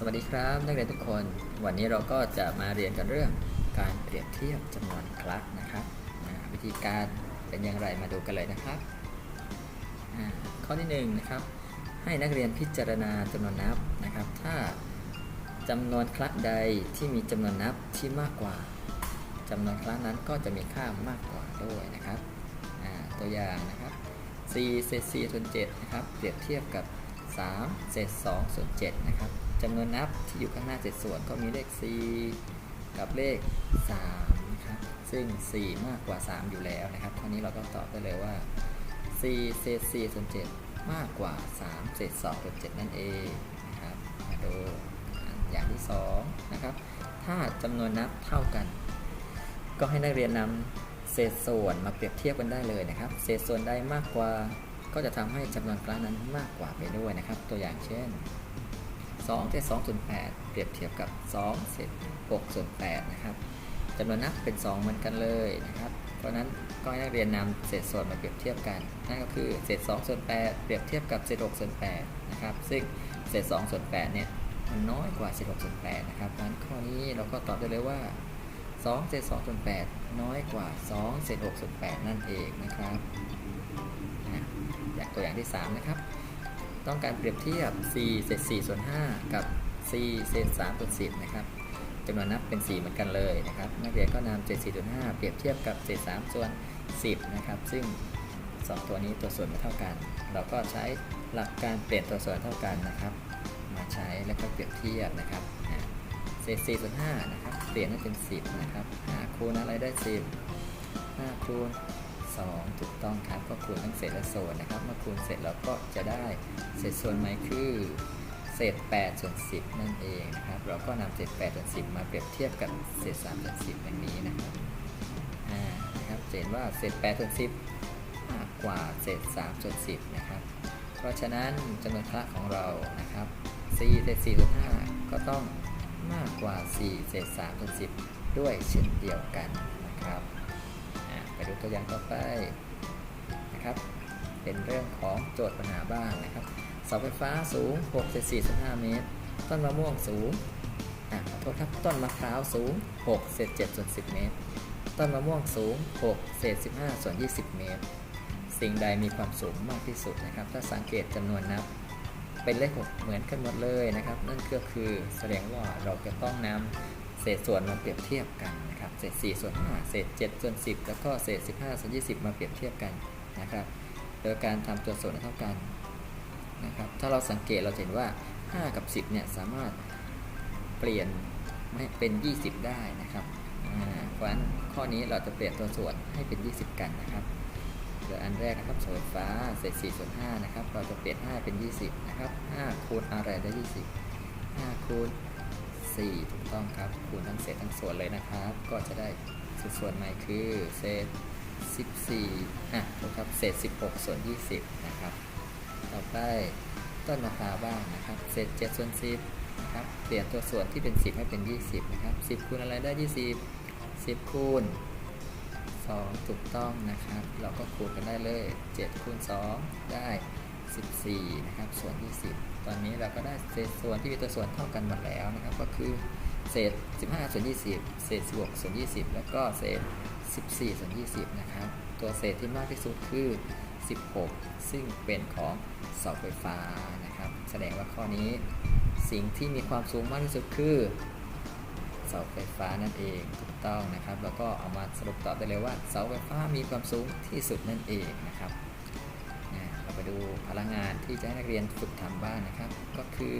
สวัสดีครับนักเรียนทุกคน วันนี้เราก็จะมาเรียนกันเรื่องการเปรียบเทียบจำนวนคลักนะครับ วิธีการเป็นอย่างไรมาดูกันเลยนะครับข้อที่หนึ่งนะครับให้นักเรียนพิจารณาจำนวนนับนะครับ ถ้าจำนวนคลักใดที่มีจำนวนนับที่มากกว่าจำนวนคลักนั้นก็จะมีค่ามากกว่าด้วยนะครับตัวอย่างนะครับ4เศษ4ส่วน7นะครับเปรียบเทียบกับ3เศษ2ส่วน7นะครับ จำนวนนับที่อยู่ข้างหน้าเศษส่วนก็มีเลข 4 กับเลข3นะครับซึ่ง 4 มากกว่า 3 อยู่แล้วนะครับข้อนี้เราก็ตอบได้เลยว่า 4 เศษ4ส่วน7มากกว่า 3 เศษ2ส่วน7นั่นเองนะครับมาดูอย่างที่2นะครับถ้าจำนวนนับเท่ากัน ก็ให้นักเรียนนำเศษส่วนมาเปรียบเทียบกันได้เลยนะครับ เศษส่วนใดมากกว่าก็จะทำให้จำนวนครั้งนั้นมากกว่าไปด้วยนะครับ ตัวอย่างเช่น 2เศษ2ส่วน8เปรียบเทียบกับ2เศษ6ส่วน8นะครับจำนวนนับเป็น 2 เหมือนกันเลยนะครับ เพราะนั้นก็ให้นักเรียนนำเศษส่วนมาเปรียบเทียบกัน นั่นก็คือเศษ2ส่วน8เปรียบเทียบกับเศษ6ส่วน8นะครับ ซึ่งเศษ2ส่วน8เนี่ยมันน้อยกว่าเศษ6ส่วน8นะครับเพราะฉะนั้นข้อนี้เราก็ตอบได้เลยว่า2เศษ2ส่วน8น้อยกว่า2เศษ6ส่วน8นั่นเองนะครับนะอยางตัวอย่างที่ 3 นะครับ ต้องการเปรียบเทียบ4เศษ4ส่วน5กับ4เศษ3ส่วน10นะครับจำนวนนับเป็น 4 เหมือนกันเลยนะครับนักเรียนก็นำเศษ4ส่วน5เปรียบเทียบกับเศษ3ส่วน 10นะครับซึ่ง 2 ตัวนี้ตัวส่วนไม่เท่ากัน เราก็ใช้หลักการเปลี่ยนตัวส่วนเท่ากันนะครับ มาใช้แล้วก็เปรียบเทียบนะครับเศษ4ส่วน5นะครับเปลี่ยนให้เป็น 10นะครับ5คูณอะไรได้ 10 5คูณ 2 ถูกต้องครับ ก็คูณทั้งเศษและส่วนนะครับ เมื่อคูณเสร็จเราก็จะได้เศษส่วนใหมคือเศษ8ส่วน10 นั่นเองนะครับ เราก็นำเศษ8ส่วน10 มาเปรียบเทียบกับเศษ3ส่วน10อย่างนี้นะครับอ่านะครับเห็นว่าเศษ8ส่วน10มากกว่าเศษ3ส่วน10 นะครับ เพราะฉะนั้นจำนวนคละของเรานะครับ4เศษ4ส่วน5ก็ต้องมากกว่า 4 เศษ3ส่วน10 ด้วยเช่นเดียวกันนะครับ ตัวอย่างต่อไปนะครับ เป็นเรื่องของโจทย์ปัญหาบ้างนะครับเสาไฟฟ้าสูง674ส่วน5เมตร ต้นมะม่วงสูงอะขอโทษครับต้นมะพร้าวสูง6เศษ7ส่วน10 เมตร ต้นมะม่วงสูง6เศษ15ส่วน20 เมตร สิ่งใดมีความสูงมากที่สุดนะครับ ถ้าสังเกตจำนวนนับเป็นเลขหกเหมือนกันหมดเลยนะครับ นั่นก็คือแสดงว่าเราจะต้องนำเศษส่วนมาเปรียบเทียบกันนะครับ เศษ4ส่วน5เศษ7ส่วน10 แล้วก็เศษ 15ส่วน20 มาเปรียบเทียบกันนะครับ โดยการทำตัวส่วนให้เท่ากันนะครับ ถ้าเราสังเกตเราเห็นว่า 5 กับ 10เนี่ยสามารถเปลี่ยนให้เป็น 20 ได้นะครับเพราะฉะนั้นข้อนี้เราจะเปลี่ยนตัวส่วนให้เป็น 20 กันนะครับโดยอันแรกนะครับเสาไฟฟ้าเศษ4ส่วน5นะครับ เราจะเปลี่ยน 5 เป็น 20 นะครับ 5 คูณอะไรได้ 20 5 คูณ 4 ถูกต้องครับ คูณทั้งเศษทั้งส่วนเลยนะครับ ก็จะได้สัดส่วนใหม่คือเศษ 14อะถูกครับ เศษ 16 ส่วน 20 นะครับ ต่อไปต้นมะพร้าวบ้างนะครับ เศษ 7 ส่วน 10 นะครับ เปลี่ยนตัวส่วนที่เป็น 10 ให้เป็น 20 นะครับ 10 คูณอะไรได้ 20 10 คูณ 2 ถูกต้องนะครับ เราก็คูณกันได้เลย 7 คูณ 2 ได้ 14นะครับส่วน20 ตอนนี้เราก็ได้เศษส่วนที่มีตัวส่วนเท่ากันหมดแล้วนะครับ ก็คือเศษ 15 ส่วน 20 เศษ 16 ส่วน 20 แล้วก็เศษ 14 ส่วน 20 นะครับ ตัวเศษที่มากที่สุดคือ 16 ซึ่งเป็นของเสาไฟฟ้านะครับ แสดงว่าข้อนี้สิ่งที่มีความสูงมากที่สุดคือเสาไฟฟ้านั่นเองถูกต้องนะครับ แล้วก็เอามาสรุปตอบได้เลยว่าเสาไฟฟ้ามีความสูงที่สุดนั่นเองนะครับ ไปดูพลังงานที่จะให้นักเรียนฝึกทำบ้านนะครับ ก็คือ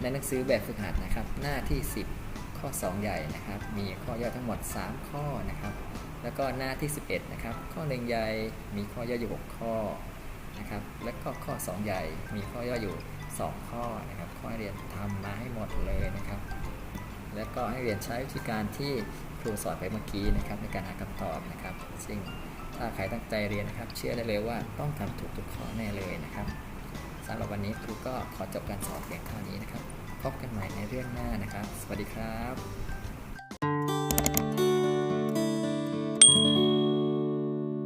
ในหนังสือแบบฝึกหัดนะครับ หน้าที่ 10 ข้อ 2 ใหญ่นะครับ มีข้อย่อยทั้งหมด 3 ข้อนะครับ แล้วก็หน้าที่ 11 นะครับ ข้อ1ใหญ่มีข้อย่อยอยู่ 6 ข้อนะครับ แล้วก็ข้อ 2 ใหญ่มีข้อย่อยอยู่ 2 ข้อนะครับ ข้อให้เรียนทำมาให้หมดเลยนะครับ แล้วก็ให้เรียนใช้วิธีการที่ครูสอนไปเมื่อกี้นะครับในการหาคำตอบนะครับ ซึ่ง ถ้าใครตั้งใจเรียนนะครับ เชื่อได้เลยว่าต้องทำถูกทุกข้อแน่เลยนะครับสำหรับวันนี้ครูก็ขอจบการสอนเพียงเท่านี้นะครับ พบกันใหม่ในเรื่องหน้านะครับ สวัสดีครับ